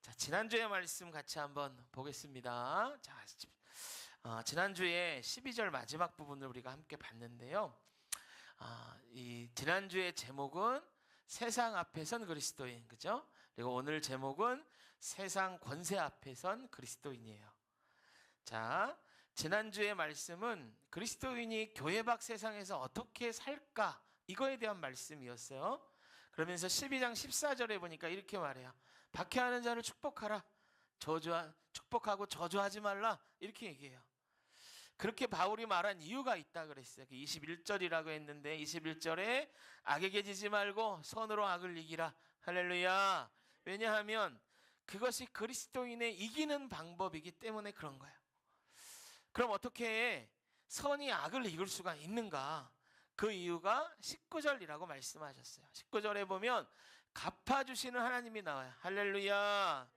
자, 지난주의 말씀 같이 한번 보겠습니다. 자, 어, 지난주에 12절 마지막 부분을 우리가 함께 봤는데요. 아, 이 지난주의 제목은 세상 앞에선 그리스도인, 그죠? 그리고 오늘 제목은 세상 권세 앞에선 그리스도인이에요. 자, 지난주의 말씀은 그리스도인이 교회 밖 세상에서 어떻게 살까 이거에 대한 말씀이었어요. 그러면서 12장 14절에 보니까 이렇게 말해요. 박해하는 자를 축복하라. 저주하 축복하고 저주하지 말라. 이렇게 얘기해요. 그렇게 바울이 말한 이유가 있다 그랬어요. 21절이라고 했는데 21절에 악에게 지지 말고 선으로 악을 이기라. 할렐루야. 왜냐하면 그것이 그리스도인의 이기는 방법이기 때문에 그런 거예요. 그럼 어떻게 선이 악을 이길 수가 있는가? 그 이유가 19절이라고 말씀하셨어요. 19절에 보면 갚아주시는 하나님이 나와요. 할렐루야.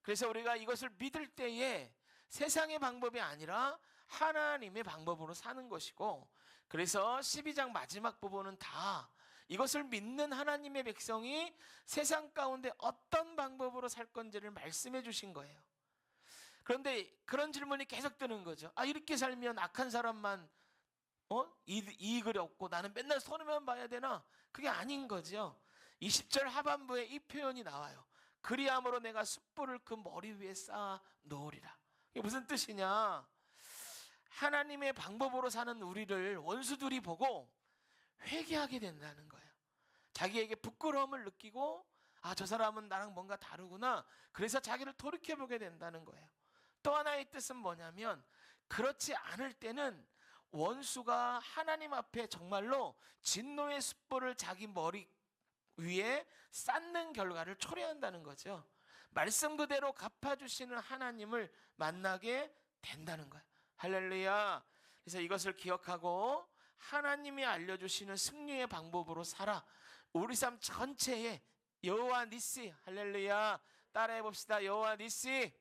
그래서 우리가 이것을 믿을 때에 세상의 방법이 아니라 하나님의 방법으로 사는 것이고 그래서 12장 마지막 부분은 다 이것을 믿는 하나님의 백성이 세상 가운데 어떤 방법으로 살 건지를 말씀해 주신 거예요. 그런데 그런 질문이 계속 드는 거죠. 아, 이렇게 살면 악한 사람만 어? 이익을 얻고 나는 맨날 손해만 봐야 되나? 그게 아닌 거죠. 20절 하반부에 이 표현이 나와요. 그리함으로 내가 숯불을 그 머리 위에 쌓아 놓으리라. 이게 무슨 뜻이냐? 하나님의 방법으로 사는 우리를 원수들이 보고 회개하게 된다는 거예요. 자기에게 부끄러움을 느끼고 아, 저 사람은 나랑 뭔가 다르구나. 그래서 자기를 돌이켜 보게 된다는 거예요. 또 하나의 뜻은 뭐냐면 그렇지 않을 때는 원수가 하나님 앞에 정말로 진노의 숯불을 자기 머리 위에 쌓는 결과를 초래한다는 거죠. 말씀 그대로 갚아주시는 하나님을 만나게 된다는 거예요. 할렐루야. 그래서 이것을 기억하고 하나님이 알려주시는 승리의 방법으로 살아. 우리 삶 전체에 여호와 니시 할렐루야 따라해 봅시다 여호와 니시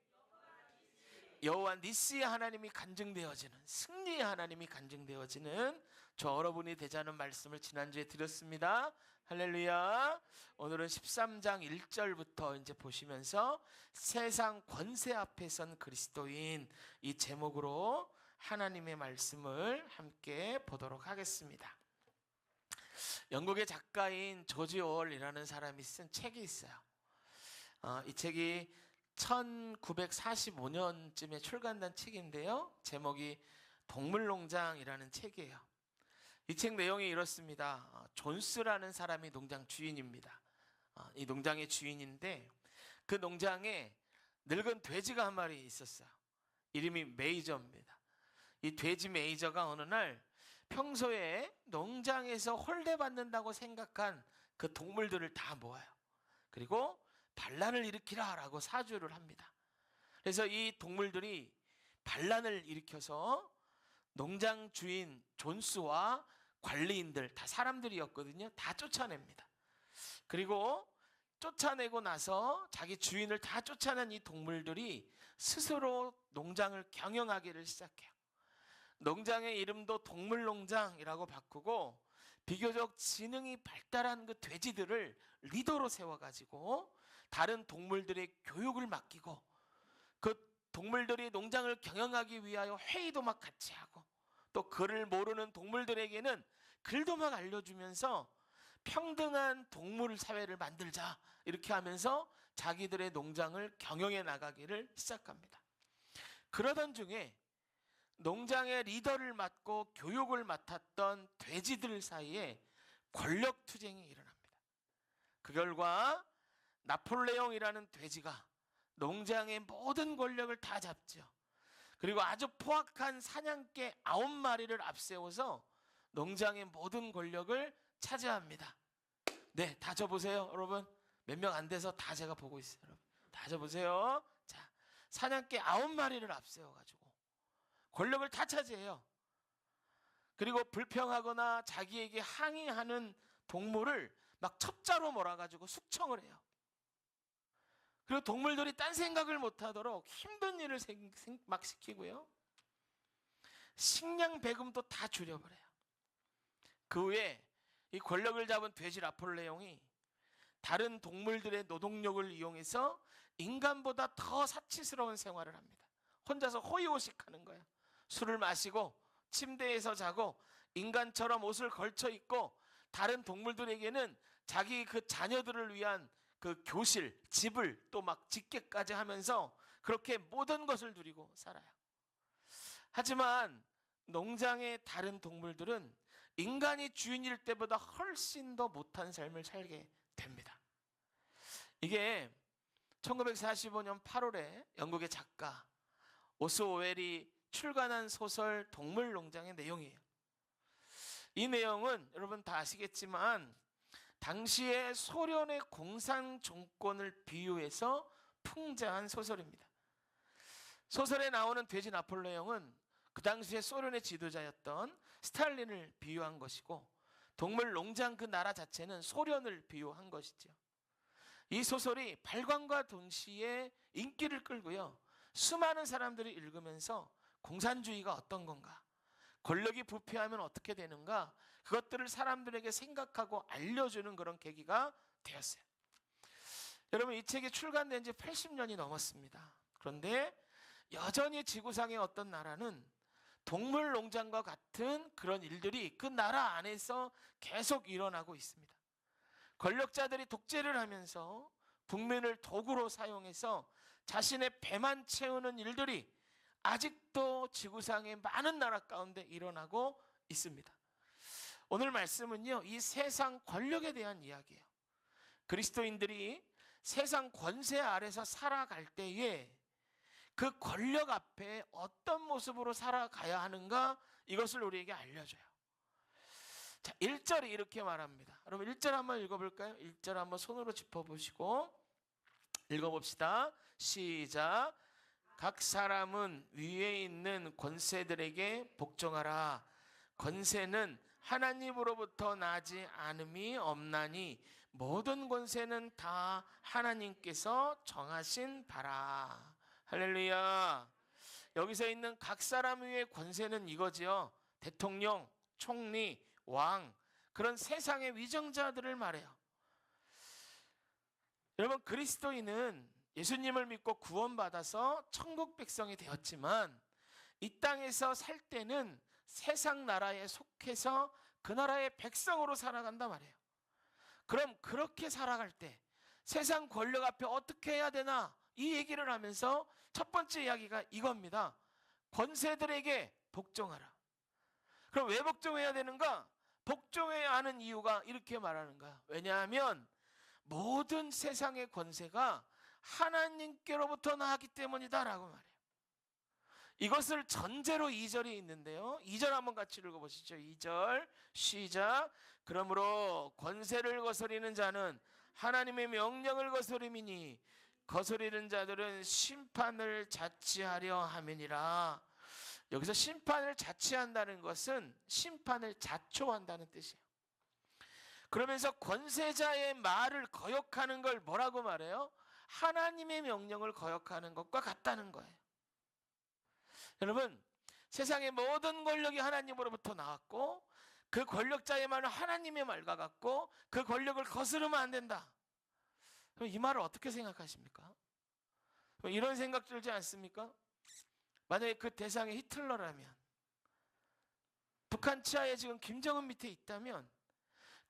여호와 니시의 하나님이 간증되어지는 승리의 하나님이 간증되어지는 저 여러분이 되자는 말씀을 지난주에 드렸습니다. 할렐루야. 오늘은 13장 1절부터 이제 보시면서 세상 권세 앞에 선 그리스도인 이 제목으로 하나님의 말씀을 함께 보도록 하겠습니다. 영국의 작가인 조지 오월이라는 사람이 쓴 책이 있어요. 어, 이 책이 1945년쯤에 출간된 책인데요. 제목이 동물농장이라는 책이에요. 이 책 내용이 이렇습니다. 어, 존스라는 사람이 농장 주인입니다. 어, 이 농장의 주인인데 그 농장에 늙은 돼지가 한 마리 있었어요. 이름이 메이저입니다. 이 돼지 메이저가 어느 날 평소에 농장에서 홀대받는다고 생각한 그 동물들을 다 모아요. 그리고 반란을 일으키라라고 사주를 합니다. 그래서 이 동물들이 반란을 일으켜서 농장 주인 존스와 관리인들 다 사람들이었거든요. 다 쫓아냅니다. 그리고 쫓아내고 나서 자기 주인을 다 쫓아낸 이 동물들이 스스로 농장을 경영하기를 시작해요. 농장의 이름도 동물농장이라고 바꾸고 비교적 지능이 발달한 그 돼지들을 리더로 세워가지고 다른 동물들의 교육을 맡기고 그 동물들이 농장을 경영하기 위하여 회의도 막 같이 하고 또 글을 모르는 동물들에게는 글도 막 알려주면서 평등한 동물 사회를 만들자 이렇게 하면서 자기들의 농장을 경영해 나가기를 시작합니다. 그러던 중에 농장의 리더를 맡고 교육을 맡았던 돼지들 사이에 권력 투쟁이 일어납니다. 그 결과 나폴레옹이라는 돼지가 농장의 모든 권력을 다 잡죠. 그리고 아주 포악한 사냥개 아홉 마리를 앞세워서 농장의 모든 권력을 차지합니다. 네, 다 줘보세요, 여러분. 몇 명 안 돼서 다 제가 보고 있어요, 여러분. 다 줘보세요. 자, 사냥개 아홉 마리를 앞세워가지고 권력을 다 차지해요. 그리고 불평하거나 자기에게 항의하는 동물을 막 첩자로 몰아가지고 숙청을 해요. 그리고 동물들이 딴 생각을 못하도록 힘든 일을 생, 생, 막 시키고요. 식량 배금도 다 줄여버려요. 그 후에 이 권력을 잡은 돼지 라폴레옹이 다른 동물들의 노동력을 이용해서 인간보다 더 사치스러운 생활을 합니다. 혼자서 호의호식하는 거야. 술을 마시고 침대에서 자고 인간처럼 옷을 걸쳐 입고 다른 동물들에게는 자기 그 자녀들을 위한 그 교실, 집을 또 막 짓게까지 하면서 그렇게 모든 것을 누리고 살아요. 하지만 농장의 다른 동물들은 인간이 주인일 때보다 훨씬 더 못한 삶을 살게 됩니다. 이게 1945년 8월에 영국의 작가 오스 오웰이 출간한 소설 동물농장의 내용이에요. 이 내용은 여러분 다 아시겠지만 당시의 소련의 공산 정권을 비유해서 풍자한 소설입니다. 소설에 나오는 돼지 나폴레옹은 그 당시에 소련의 지도자였던 스탈린을 비유한 것이고 동물 농장 그 나라 자체는 소련을 비유한 것이죠. 이 소설이 발광과 동시에 인기를 끌고요. 수많은 사람들이 읽으면서 공산주의가 어떤 건가? 권력이 부패하면 어떻게 되는가? 그것들을 사람들에게 생각하고 알려주는 그런 계기가 되었어요. 여러분 이 책이 출간된 지 80년이 넘었습니다. 그런데 여전히 지구상의 어떤 나라는 동물 농장과 같은 그런 일들이 그 나라 안에서 계속 일어나고 있습니다. 권력자들이 독재를 하면서 국민을 도구로 사용해서 자신의 배만 채우는 일들이 아직도 지구상의 많은 나라 가운데 일어나고 있습니다. 오늘 말씀은요, 이 세상 권력에 대한 이야기예요. 그리스도인들이 세상 권세 아래서 살아갈 때에 그 권력 앞에 어떤 모습으로 살아가야 하는가 이것을 우리에게 알려줘요. 자, 1절이 이렇게 말합니다. 여러분 1절 한번 읽어볼까요? 1절 한번 손으로 짚어보시고 읽어봅시다. 시작. 각 사람은 위에 있는 권세들에게 복종하라. 권세는 하나님으로부터 나지 않음이 없나니 모든 권세는 다 하나님께서 정하신 바라. 할렐루야. 여기서 있는 각 사람 위의 권세는 이거지요. 대통령, 총리, 왕, 그런 세상의 위정자들을 말해요. 여러분, 그리스도인은 예수님을 믿고 구원받아서 천국 백성이 되었지만 이 땅에서 살 때는 세상 나라에 속해서 그 나라의 백성으로 살아간단 말이에요. 그럼 그렇게 살아갈 때 세상 권력 앞에 어떻게 해야 되나 이 얘기를 하면서 첫 번째 이야기가 이겁니다. 권세들에게 복종하라. 그럼 왜 복종해야 되는가? 복종해야 하는 이유가 이렇게 말하는 거야. 왜냐하면 모든 세상의 권세가 하나님께로부터 나왔기 때문이다라고 말해요. 이것을 전제로 2절이 있는데요. 2절 한번 같이 읽어보시죠. 2절 시작. 그러므로 권세를 거스리는 자는 하나님의 명령을 거스림이니 거스리는 자들은 심판을 자치하려 함이니라. 여기서 심판을 자치한다는 것은 심판을 자초한다는 뜻이에요. 그러면서 권세자의 말을 거역하는 걸 뭐라고 말해요? 하나님의 명령을 거역하는 것과 같다는 거예요. 여러분, 세상의 모든 권력이 하나님으로부터 나왔고 그 권력자의 말은 하나님의 말과 같고 그 권력을 거스르면 안 된다. 그럼 이 말을 어떻게 생각하십니까? 이런 생각 들지 않습니까? 만약에 그 대상이 히틀러라면 북한 치하에 지금 김정은 밑에 있다면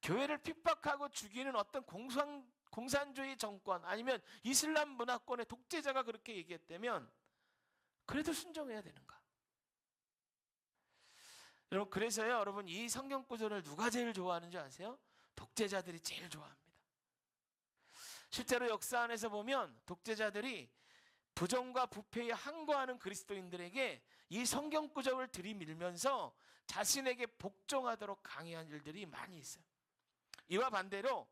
교회를 핍박하고 죽이는 어떤 공산, 공산주의 정권 아니면 이슬람 문화권의 독재자가 그렇게 얘기했다면 그래도 순종해야 되는가? 여러분 그래서요 여러분 이 성경 구절을 누가 제일 좋아하는지 아세요? 독재자들이 제일 좋아합니다. 실제로 역사 안에서 보면 독재자들이 부정과 부패에 항거하는 그리스도인들에게 이 성경 구절을 들이밀면서 자신에게 복종하도록 강요한 일들이 많이 있어요. 이와 반대로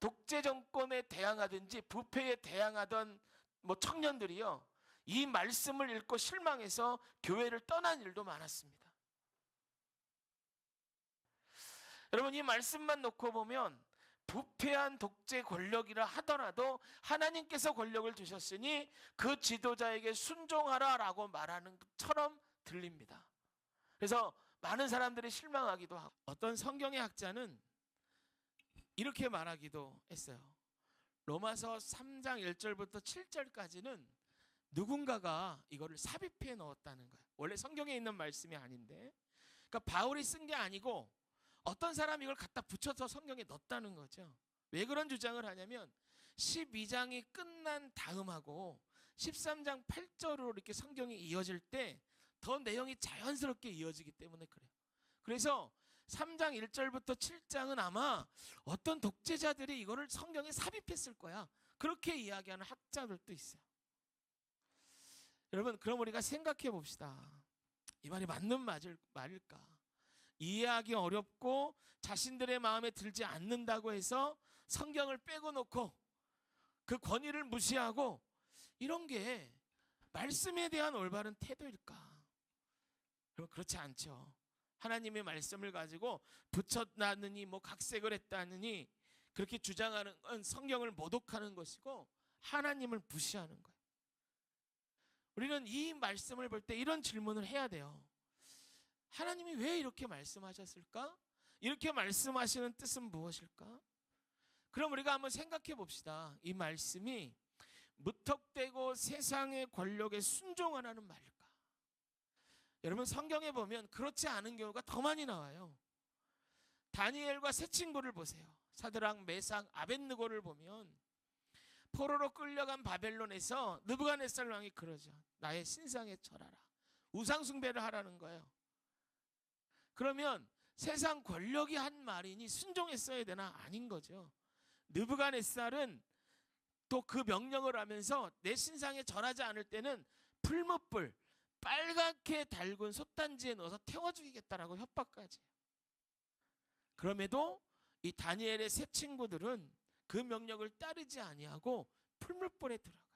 독재 정권에 대항하든지 부패에 대항하던 뭐 청년들이요. 이 말씀을 읽고 실망해서 교회를 떠난 일도 많았습니다. 여러분 이 말씀만 놓고 보면 부패한 독재 권력이라 하더라도 하나님께서 권력을 주셨으니 그 지도자에게 순종하라라고 말하는 것처럼 들립니다. 그래서 많은 사람들이 실망하기도 하고 어떤 성경의 학자는 이렇게 말하기도 했어요. 로마서 3장 1절부터 7절까지는 누군가가 이거를 삽입해 넣었다는 거예요. 원래 성경에 있는 말씀이 아닌데. 그러니까 바울이 쓴 게 아니고 어떤 사람이 이걸 갖다 붙여서 성경에 넣었다는 거죠. 왜 그런 주장을 하냐면 12장이 끝난 다음하고 13장 8절로 이렇게 성경이 이어질 때 더 내용이 자연스럽게 이어지기 때문에 그래요. 그래서 3장 1절부터 7장은 아마 어떤 독재자들이 이거를 성경에 삽입했을 거야. 그렇게 이야기하는 학자들도 있어요. 여러분, 그럼 우리가 생각해 봅시다. 이 말이 맞는 맞을, 말일까? 이해하기 어렵고 자신들의 마음에 들지 않는다고 해서 성경을 빼고 놓고 그 권위를 무시하고 이런 게 말씀에 대한 올바른 태도일까? 그렇지 않죠. 하나님의 말씀을 가지고 붙였나느니 뭐 각색을 했다느니 그렇게 주장하는 건 성경을 모독하는 것이고 하나님을 무시하는 거예요. 우리는 이 말씀을 볼 때 이런 질문을 해야 돼요. 하나님이 왜 이렇게 말씀하셨을까? 이렇게 말씀하시는 뜻은 무엇일까? 그럼 우리가 한번 생각해 봅시다. 이 말씀이 무턱대고 세상의 권력에 순종하라는 말일까? 여러분 성경에 보면 그렇지 않은 경우가 더 많이 나와요. 다니엘과 세 친구를 보세요. 사드랑, 메상, 아벤느고를 보면 포로로 끌려간 바벨론에서 느부갓네살 왕이 그러죠. 나의 신상에 절하라. 우상 숭배를 하라는 거예요. 그러면 세상 권력이 한 말이니 순종했어야 되나 아닌 거죠. 느부갓네살은 또 그 명령을 하면서 내 신상에 절하지 않을 때는 풀무불 빨갛게 달군 솥단지에 넣어서 태워 죽이겠다라고 협박까지. 그럼에도 이 다니엘의 세 친구들은 그 명령을 따르지 아니하고 풀물불에 들어가요.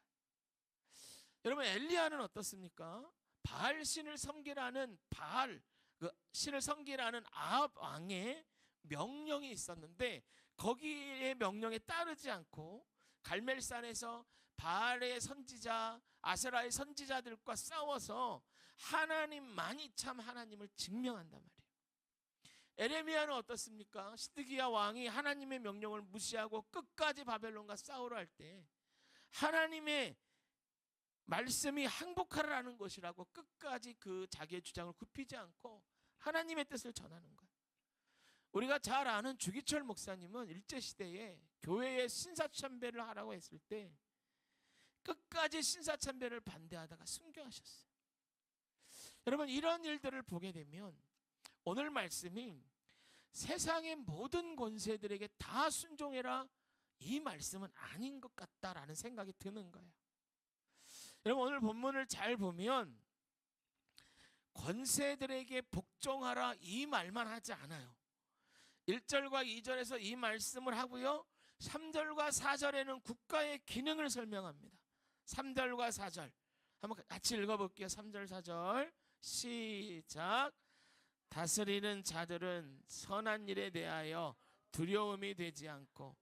여러분 엘리야는 어떻습니까? 바알 신을 섬기라는 바알 그 신을 섬기라는 아합 왕의 명령이 있었는데 거기에 명령에 따르지 않고 갈멜산에서 바알의 선지자 아세라의 선지자들과 싸워서 하나님만이 참 하나님을 증명한단 말이에요. 에레미야는 어떻습니까? 시드기야 왕이 하나님의 명령을 무시하고 끝까지 바벨론과 싸우러 할때 하나님의 말씀이 항복하라는 것이라고 끝까지 그 자기의 주장을 굽히지 않고 하나님의 뜻을 전하는 거예요. 우리가 잘 아는 주기철 목사님은 일제 시대에 교회에 신사참배를 하라고 했을 때 끝까지 신사참배를 반대하다가 순교하셨어요. 여러분 이런 일들을 보게 되면 오늘 말씀이 세상의 모든 권세들에게 다 순종해라 이 말씀은 아닌 것 같다라는 생각이 드는 거예요. 여러분 오늘 본문을 잘 보면 권세들에게 복종하라 이 말만 하지 않아요. 1절과 2절에서 이 말씀을 하고요. 3절과 4절에는 국가의 기능을 설명합니다. 3절과 4절. 한번 같이 읽어볼게요. 3절, 4절. 시작. 다스리는 자들은 선한 일에 대하여 두려움이 되지 않고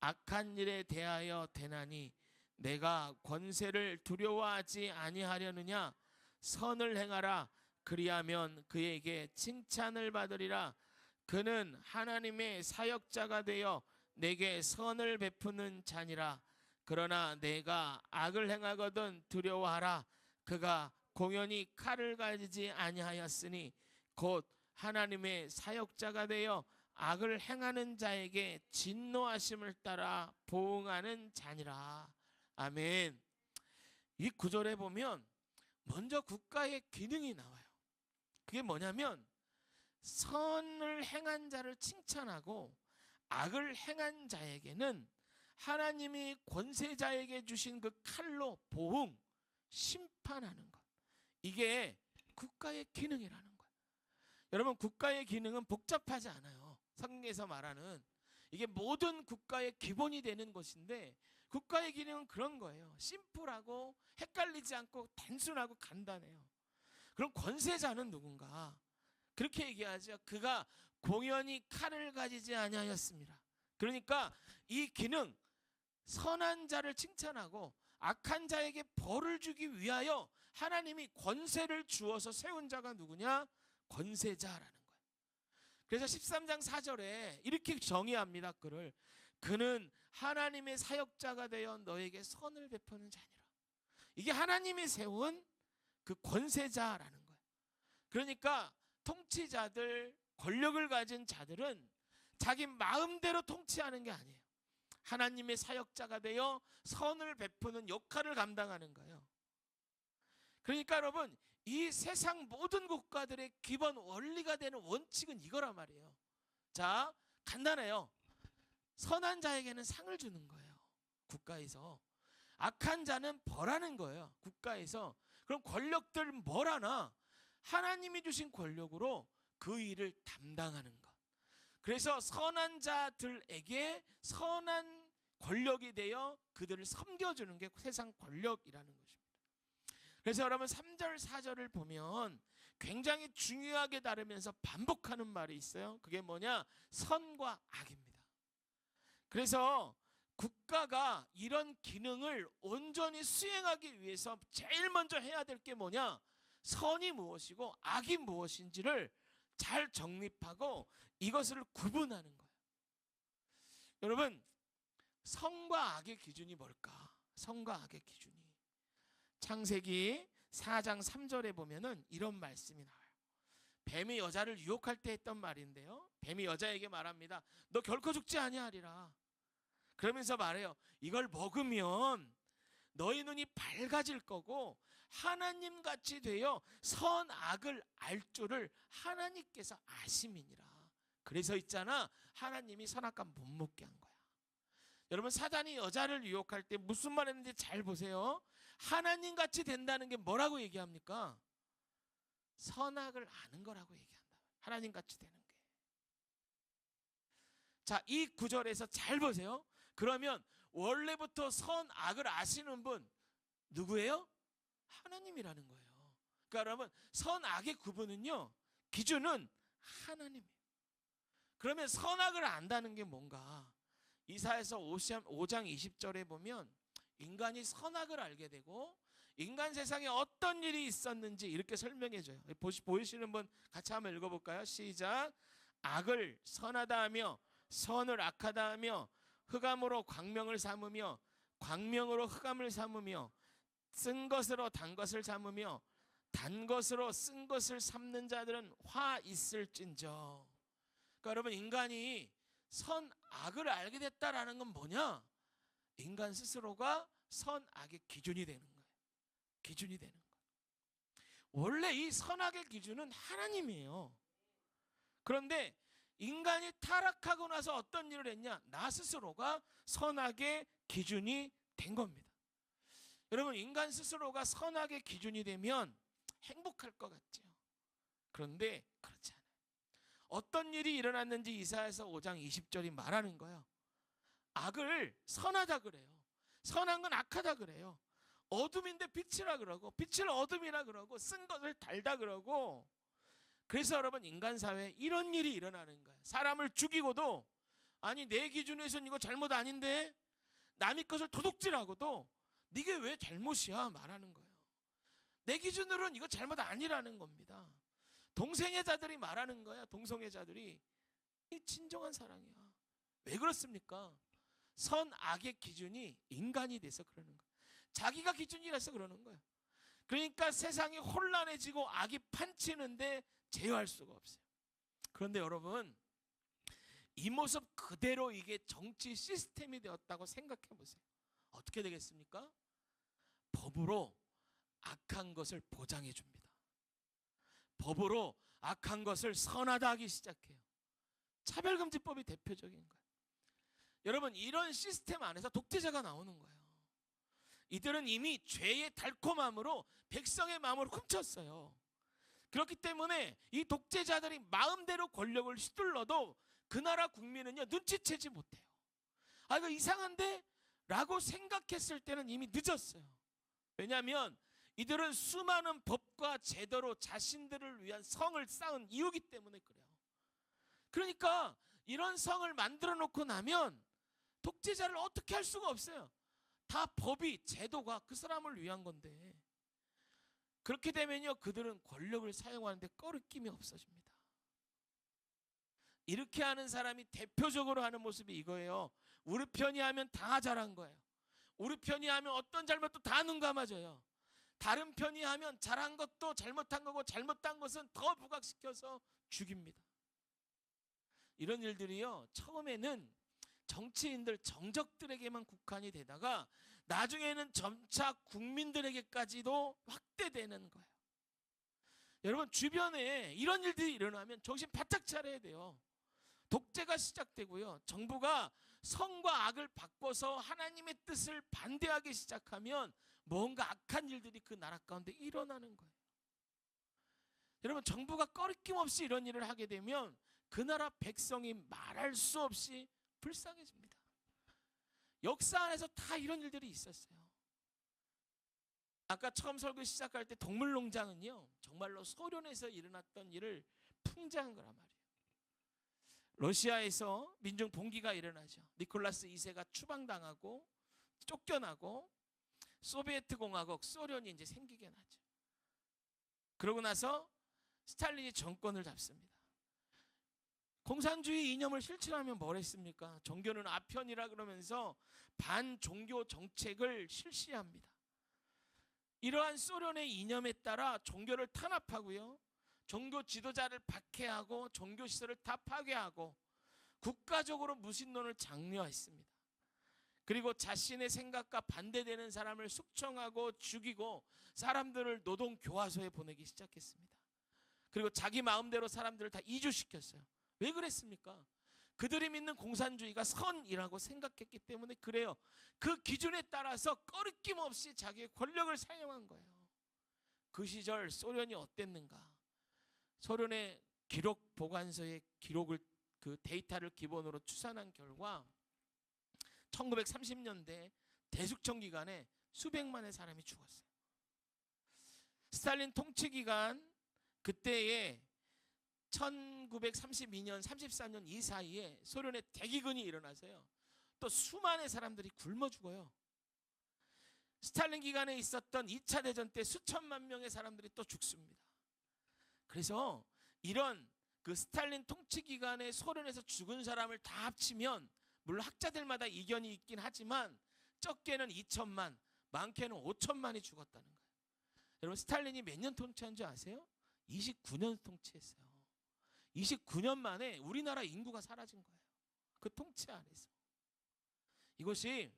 악한 일에 대하여 되나니 내가 권세를 두려워하지 아니하려느냐 선을 행하라 그리하면 그에게 칭찬을 받으리라 그는 하나님의 사역자가 되어 내게 선을 베푸는 자니라 그러나 내가 악을 행하거든 두려워하라. 그가 공연히 칼을 가지지 아니하였으니 곧 하나님의 사역자가 되어 악을 행하는 자에게 진노하심을 따라 보응하는 자니라. 아멘. 이 구절에 보면 먼저 국가의 기능이 나와요. 그게 뭐냐면 선을 행한 자를 칭찬하고 악을 행한 자에게는 하나님이 권세자에게 주신 그 칼로 보응, 심판하는 것. 이게 국가의 기능이라는 거예요. 여러분, 국가의 기능은 복잡하지 않아요. 성경에서 말하는 이게 모든 국가의 기본이 되는 것인데 국가의 기능은 그런 거예요. 심플하고 헷갈리지 않고 단순하고 간단해요. 그럼 권세자는 누군가? 그렇게 얘기하죠. 그가 공연히 칼을 가지지 아니하였습니다. 그러니까 이 기능 선한 자를 칭찬하고 악한 자에게 벌을 주기 위하여 하나님이 권세를 주어서 세운 자가 누구냐? 권세자라는 거예요. 그래서 13장 4절에 이렇게 정의합니다. 그를 그는 하나님의 사역자가 되어 너에게 선을 베푸는 자니라. 이게 하나님이 세운 그 권세자라는 거예요. 그러니까 통치자들, 권력을 가진 자들은 자기 마음대로 통치하는 게 아니에요. 하나님의 사역자가 되어 선을 베푸는 역할을 감당하는 거예요. 그러니까 여러분, 이 세상 모든 국가들의 기본 원리가 되는 원칙은 이거란 말이에요. 자, 간단해요. 선한 자에게는 상을 주는 거예요. 국가에서. 악한 자는 벌하는 거예요. 국가에서. 그럼 권력들 뭘 하나? 하나님이 주신 권력으로 그 일을 담당하는 것. 그래서 선한 자들에게 선한 권력이 되어 그들을 섬겨주는 게 세상 권력이라는 것입니다. 그래서 여러분 3절 4절을 보면 굉장히 중요하게 다루면서 반복하는 말이 있어요. 그게 뭐냐? 선과 악입니다. 그래서 국가가 이런 기능을 온전히 수행하기 위해서 제일 먼저 해야 될 게 뭐냐? 선이 무엇이고 악이 무엇인지를 잘 정립하고 이것을 구분하는 거예요. 여러분, 선과 악의 기준이 뭘까? 선과 악의 기준이. 창세기 4장 3절에 보면은 이런 말씀이 나와요. 뱀이 여자를 유혹할 때 했던 말인데요. 뱀이 여자에게 말합니다. 너 결코 죽지 아니하리라. 그러면서 말해요. 이걸 먹으면 너희 눈이 밝아질 거고 하나님 같이 되어 선악을 알 줄을 하나님께서 아심이니라. 그래서 있잖아. 하나님이 선악과 못 먹게 한 거야. 여러분 사단이 여자를 유혹할 때 무슨 말 했는지 잘 보세요. 하나님 같이 된다는 게 뭐라고 얘기합니까? 선악을 아는 거라고 얘기한다. 하나님 같이 되는 게. 자, 이 구절에서 잘 보세요. 그러면 원래부터 선악을 아시는 분 누구예요? 하나님이라는 거예요. 그러니까 여러분 선악의 구분은요. 기준은 하나님이에요. 그러면 선악을 안다는 게 뭔가? 이사에서 5장 20절에 보면 인간이 선악을 알게 되고 인간 세상에 어떤 일이 있었는지 이렇게 설명해 줘요. 보시 보이시는 분 같이 한번 읽어 볼까요? 시작. 악을 선하다 하며 선을 악하다 하며 흑암으로 광명을 삼으며 광명으로 흑암을 삼으며 쓴 것으로 단 것을 삼으며 단 것으로 쓴 것을 삼는 자들은 화 있을진저. 그러니까 여러분 인간이 선 악을 알게 됐다라는 건 뭐냐? 인간 스스로가 선악의 기준이 되는 거예요. 기준이 되는 거예요. 원래 이 선악의 기준은 하나님이에요. 그런데 인간이 타락하고 나서 어떤 일을 했냐? 나 스스로가 선악의 기준이 된 겁니다. 여러분 인간 스스로가 선악의 기준이 되면 행복할 것 같죠. 그런데. 어떤 일이 일어났는지 이사에서 5장 20절이 말하는 거예요. 악을 선하다 그래요. 선한 건 악하다 그래요. 어둠인데 빛이라 그러고 빛을 어둠이라 그러고 쓴 것을 달다 그러고 그래서 여러분 인간 사회에 이런 일이 일어나는 거예요. 사람을 죽이고도 아니 내 기준에서는 이거 잘못 아닌데 남의 것을 도둑질하고도 네게 왜 잘못이야 말하는 거예요. 내 기준으로는 이거 잘못 아니라는 겁니다. 동성애자들이 말하는 거야. 동성애자들이 이 진정한 사랑이야. 왜 그렇습니까? 선악의 기준이 인간이 돼서 그러는 거예요. 자기가 기준이라서 그러는 거예요. 그러니까 세상이 혼란해지고 악이 판치는데 제어할 수가 없어요. 그런데 여러분 이 모습 그대로 이게 정치 시스템이 되었다고 생각해 보세요. 어떻게 되겠습니까? 법으로 악한 것을 보장해 줍니다. 법으로 악한 것을 선하다 하기 시작해요. 차별금지법이 대표적인 거예요. 여러분 이런 시스템 안에서 독재자가 나오는 거예요. 이들은 이미 죄의 달콤함으로 백성의 마음을 훔쳤어요. 그렇기 때문에 이 독재자들이 마음대로 권력을 휘둘러도 그 나라 국민은요 눈치채지 못해요. 아 이거 이상한데? 라고 생각했을 때는 이미 늦었어요. 왜냐하면 이들은 수많은 법과 제도로 자신들을 위한 성을 쌓은 이유기 때문에 그래요. 그러니까 이런 성을 만들어 놓고 나면 독재자를 어떻게 할 수가 없어요. 다 법이 제도가 그 사람을 위한 건데 그렇게 되면요 그들은 권력을 사용하는데 꺼리낌이 없어집니다. 이렇게 하는 사람이 대표적으로 하는 모습이 이거예요. 우리 편이 하면 다 잘한 거예요. 우리 편이 하면 어떤 잘못도 다 눈 감아져요. 다른 편이 하면 잘한 것도 잘못한 거고 잘못한 것은 더 부각시켜서 죽입니다. 이런 일들이요. 처음에는 정치인들 정적들에게만 국한이 되다가 나중에는 점차 국민들에게까지도 확대되는 거예요. 여러분 주변에 이런 일들이 일어나면 정신 바짝 차려야 돼요. 독재가 시작되고요. 정부가 선과 악을 바꿔서 하나님의 뜻을 반대하기 시작하면 뭔가 악한 일들이 그 나라 가운데 일어나는 거예요. 여러분 정부가 꺼리낌 없이 이런 일을 하게 되면 그 나라 백성이 말할 수 없이 불쌍해집니다. 역사 안에서 다 이런 일들이 있었어요. 아까 처음 설교 시작할 때 동물농장은요 정말로 소련에서 일어났던 일을 풍자한 거란 말이에요. 러시아에서 민중 봉기가 일어나죠. 니콜라스 2세가 추방당하고 쫓겨나고 소비에트 공화국 소련이 이제 생기게 나죠. 그러고 나서 스탈린이 정권을 잡습니다. 공산주의 이념을 실천하면 뭘 했습니까? 종교는 아편이라 그러면서 반종교 정책을 실시합니다. 이러한 소련의 이념에 따라 종교를 탄압하고요. 종교 지도자를 박해하고 종교 시설을 다 파괴하고 국가적으로 무신론을 장려했습니다. 그리고 자신의 생각과 반대되는 사람을 숙청하고 죽이고 사람들을 노동 교화소에 보내기 시작했습니다. 그리고 자기 마음대로 사람들을 다 이주시켰어요. 왜 그랬습니까? 그들이 믿는 공산주의가 선이라고 생각했기 때문에 그래요. 그 기준에 따라서 꺼리낌 없이 자기의 권력을 사용한 거예요. 그 시절 소련이 어땠는가? 소련의 기록 보관소의 기록을 그 데이터를 기본으로 추산한 결과 1930년대 대숙청 기간에 수백만의 사람이 죽었어요. 스탈린 통치 기간 그때에 1932년, 34년 이 사이에 소련의 대기근이 일어나서요. 또 수많은 사람들이 굶어 죽어요. 스탈린 기간에 있었던 2차 대전 때 수천만 명의 사람들이 또 죽습니다. 그래서 이런 그 스탈린 통치 기간에 소련에서 죽은 사람을 다 합치면 물론 학자들마다 이견이 있긴 하지만 적게는 2천만, 많게는 5천만이 죽었다는 거예요. 여러분 스탈린이 몇 년 통치한 줄 아세요? 29년 통치했어요. 29년 만에 우리나라 인구가 사라진 거예요. 그 통치 안에서. 이것이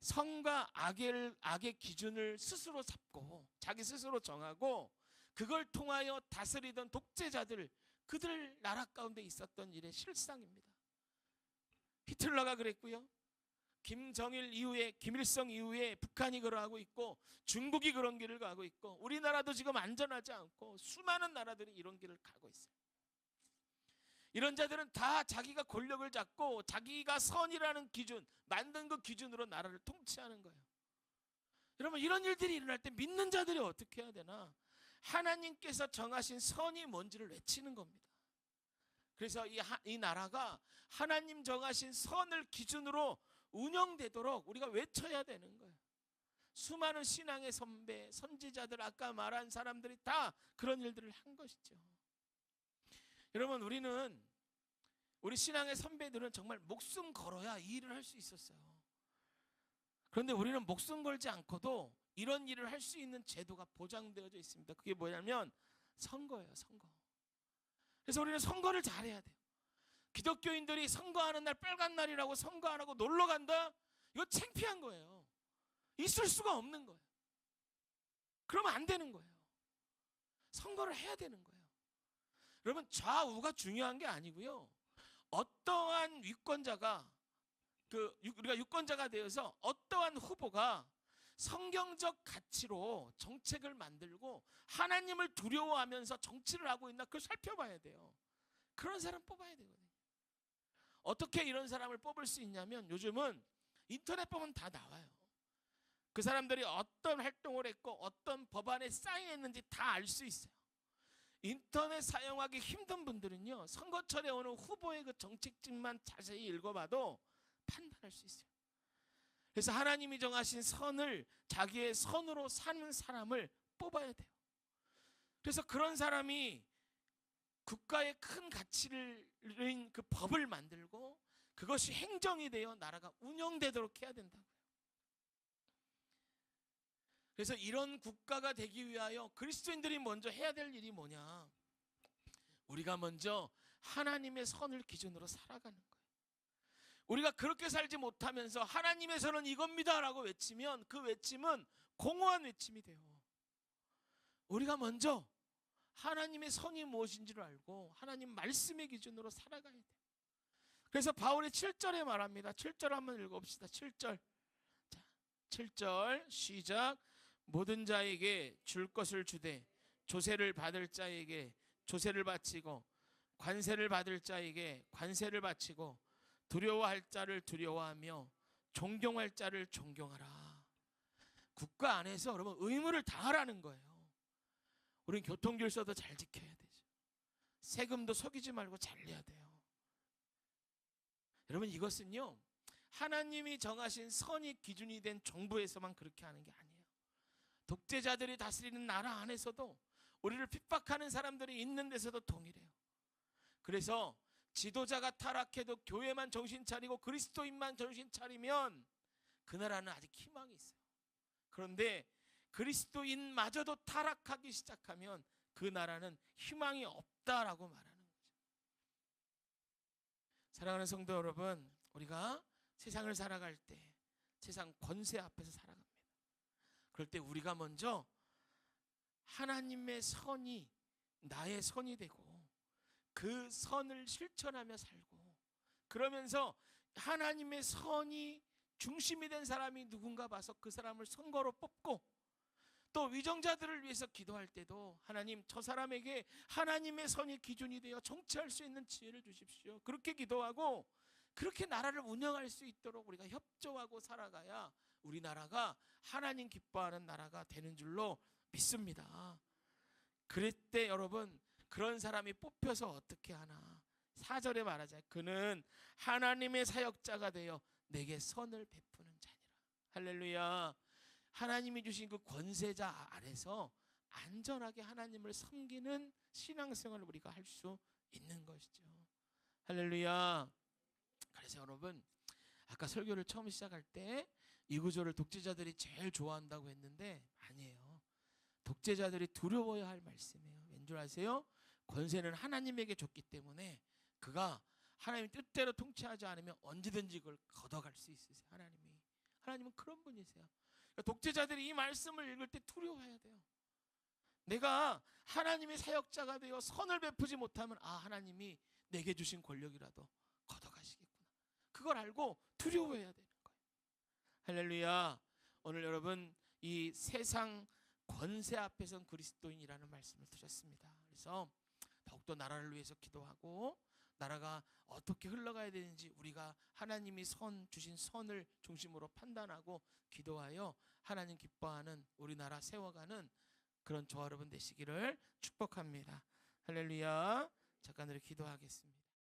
선과 악의, 악의 기준을 스스로 잡고 자기 스스로 정하고 그걸 통하여 다스리던 독재자들 그들 나라 가운데 있었던 일의 실상입니다. 히틀러가 그랬고요. 김정일 이후에 김일성 이후에 북한이 그러하고 있고 중국이 그런 길을 가고 있고 우리나라도 지금 안전하지 않고 수많은 나라들이 이런 길을 가고 있어요. 이런 자들은 다 자기가 권력을 잡고 자기가 선이라는 기준 만든 그 기준으로 나라를 통치하는 거예요. 여러분 이런 일들이 일어날 때 믿는 자들이 어떻게 해야 되나? 하나님께서 정하신 선이 뭔지를 외치는 겁니다. 그래서 이, 하, 이 나라가 하나님 정하신 선을 기준으로 운영되도록 우리가 외쳐야 되는 거예요. 수많은 신앙의 선배, 선지자들 아까 말한 사람들이 다 그런 일들을 한 것이죠. 여러분 우리는 우리 신앙의 선배들은 정말 목숨 걸어야 이 일을 할 수 있었어요. 그런데 우리는 목숨 걸지 않고도 이런 일을 할 수 있는 제도가 보장되어져 있습니다. 그게 뭐냐면 선거예요, 선거. 그래서 우리는 선거를 잘해야 돼요. 기독교인들이 선거하는 날 빨간 날이라고 선거 안 하고 놀러 간다? 이거 창피한 거예요. 있을 수가 없는 거예요. 그러면 안 되는 거예요. 선거를 해야 되는 거예요. 여러분 좌우가 중요한 게 아니고요. 어떠한 유권자가 그 우리가 유권자가 되어서 어떠한 후보가 성경적 가치로 정책을 만들고 하나님을 두려워하면서 정치를 하고 있나 그걸 살펴봐야 돼요. 그런 사람 뽑아야 되거든요. 어떻게 이런 사람을 뽑을 수 있냐면 요즘은 인터넷 보면 다 나와요. 그 사람들이 어떤 활동을 했고 어떤 법안에 사인했는지 다 알 수 있어요. 인터넷 사용하기 힘든 분들은요 선거철에 오는 후보의 그 정책집만 자세히 읽어봐도 판단할 수 있어요. 그래서 하나님이 정하신 선을 자기의 선으로 사는 사람을 뽑아야 돼요. 그래서 그런 사람이 국가의 큰 가치를 인그 법을 만들고 그것이 행정이 되어 나라가 운영되도록 해야 된다고요. 그래서 이런 국가가 되기 위하여 그리스도인들이 먼저 해야 될 일이 뭐냐? 우리가 먼저 하나님의 선을 기준으로 살아가는 거예요. 우리가 그렇게 살지 못하면서 하나님의 선은 이겁니다라고 외치면 그 외침은 공허한 외침이 돼요. 우리가 먼저 하나님의 선이 무엇인지를 알고 하나님 말씀의 기준으로 살아가야 돼요. 그래서 바울이 7절에 말합니다. 7절 한번 읽어봅시다. 7절. 자, 7절 시작. 모든 자에게 줄 것을 주되 조세를 받을 자에게 조세를 바치고 관세를 받을 자에게 관세를 바치고 두려워할 자를 두려워하며 존경할 자를 존경하라. 국가 안에서 여러분 의무를 다하라는 거예요. 우린 교통질서도 잘 지켜야 되죠. 세금도 속이지 말고 잘 내야 돼요. 여러분 이것은요 하나님이 정하신 선이 기준이 된 정부에서만 그렇게 하는 게 아니에요. 독재자들이 다스리는 나라 안에서도 우리를 핍박하는 사람들이 있는 데서도 동일해요. 그래서 지도자가 타락해도 교회만 정신 차리고 그리스도인만 정신 차리면 그 나라는 아직 희망이 있어요. 그런데 그리스도인마저도 타락하기 시작하면 그 나라는 희망이 없다라고 말하는 거죠. 사랑하는 성도 여러분, 우리가 세상을 살아갈 때 세상 권세 앞에서 살아갑니다. 그럴 때 우리가 먼저 하나님의 선이 나의 선이 되고 그 선을 실천하며 살고 그러면서 하나님의 선이 중심이 된 사람이 누군가 봐서 그 사람을 선거로 뽑고 또 위정자들을 위해서 기도할 때도 하나님 저 사람에게 하나님의 선이 기준이 되어 정치할 수 있는 지혜를 주십시오. 그렇게 기도하고 그렇게 나라를 운영할 수 있도록 우리가 협조하고 살아가야 우리나라가 하나님 기뻐하는 나라가 되는 줄로 믿습니다. 때 여러분 그런 사람이 뽑혀서 어떻게 하나? 사절에 말하자. 그는 하나님의 사역자가 되어 내게 선을 베푸는 자니라. 할렐루야. 하나님이 주신 그 권세자 아래서 안전하게 하나님을 섬기는 신앙생활을 우리가 할 수 있는 것이죠. 할렐루야. 그래서 여러분 아까 설교를 처음 시작할 때 이 구조를 독재자들이 제일 좋아한다고 했는데 아니에요. 독재자들이 두려워야 할 말씀이에요. 왠 줄 아세요? 권세는 하나님에게 줬기 때문에 그가 하나님 뜻대로 통치하지 않으면 언제든지 그걸 걷어갈 수 있으세요. 하나님이. 하나님은 그런 분이세요. 그러니까 독재자들이 이 말씀을 읽을 때 두려워해야 돼요. 내가 하나님의 사역자가 되어 선을 베푸지 못하면 아 하나님이 내게 주신 권력이라도 걷어가시겠구나. 그걸 알고 두려워해야 되는 거예요. 할렐루야. 오늘 여러분 이 세상 권세 앞에선 그리스도인이라는 말씀을 드렸습니다. 그래서 더욱더 나라를 위해서 기도하고 나라가 어떻게 흘러가야 되는지 우리가 하나님이 선 주신 선을 중심으로 판단하고 기도하여 하나님 기뻐하는 우리나라 세워가는 그런 저와 여러분 되시기를 축복합니다. 할렐루야. 잠깐 우리 기도하겠습니다.